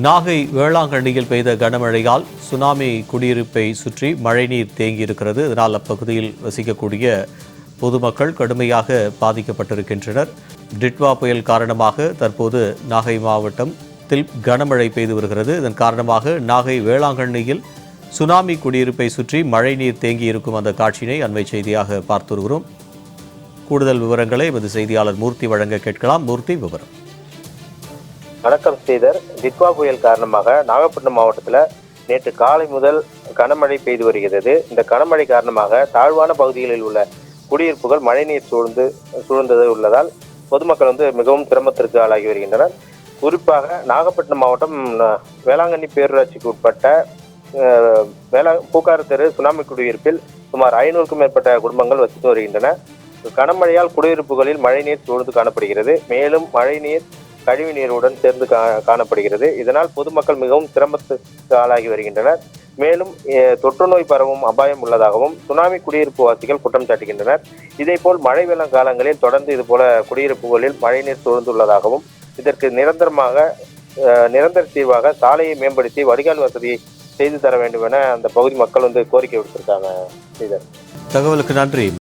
நாகை வேளாங்கண்ணியில் பெய்த கனமழையால் சுனாமி குடியிருப்பை சுற்றி மழைநீர் தேங்கியிருக்கிறது. இதனால் அப்பகுதியில் வசிக்கக்கூடிய பொதுமக்கள் கடுமையாக பாதிக்கப்பட்டிருக்கின்றனர். டிட்வா புயல் காரணமாக தற்போது நாகை மாவட்டத்தில் கனமழை பெய்து வருகிறது. இதன் காரணமாக நாகை வேளாங்கண்ணியில் சுனாமி குடியிருப்பை சுற்றி மழைநீர் தேங்கியிருக்கும் அந்த காட்சியினை அண்மை செய்தியாக பார்த்து வருகிறோம். கூடுதல் விவரங்களை எமது செய்தியாளர் மூர்த்தி வழங்க கேட்கலாம். மூர்த்தி விவரம். வணக்கம் ஸ்ரீதர். டிட்வா புயல் காரணமாக நாகப்பட்டினம் மாவட்டத்தில் நேற்று காலை முதல் கனமழை பெய்து வருகிறது. இந்த கனமழை காரணமாக தாழ்வான பகுதிகளில் உள்ள குடியிருப்புகள் மழைநீர் சூழ்ந்து சூழ்ந்தது உள்ளதால் பொதுமக்கள் வந்து மிகவும் சிரமத்திற்கு ஆளாகி வருகின்றனர். குறிப்பாக நாகப்பட்டினம் மாவட்டம் வேளாங்கண்ணி பேரூராட்சிக்கு உட்பட்ட வேளா பூக்கார தெரு சுனாமி குடியிருப்பில் சுமார் ஐநூறுக்கும் மேற்பட்ட குடும்பங்கள் வசித்து வருகின்றன. கனமழையால் குடியிருப்புகளில் மழைநீர் சூழ்ந்து காணப்படுகிறது. மேலும் மழைநீர் கழிவு நீருடன் சேர்ந்து கா- காணப்படுகிறது. இதனால் பொதுமக்கள் மிகவும் சிரமத்துக்கு ஆளாகி வருகின்றனர். மேலும் தொற்று நோய் பரவும் அபாயம் உள்ளதாகவும் சுனாமி குடியிருப்பு வாசிகள் குற்றம் சாட்டுகின்றனர். இதேபோல் மழை வெள்ளம் காலங்களில் தொடர்ந்து இதுபோல குடியிருப்புகளில் மழைநீர் சூழ்ந்துள்ளதாகவும் இதற்கு நிரந்தரமாக நிரந்தர தீர்வாக சாலையை மேம்படுத்தி வடிகால் வசதியை செய்து தர வேண்டும் என அந்த பகுதி மக்கள் வந்து கோரிக்கை விடுத்திருக்காங்க. தகவலுக்கு நன்றி.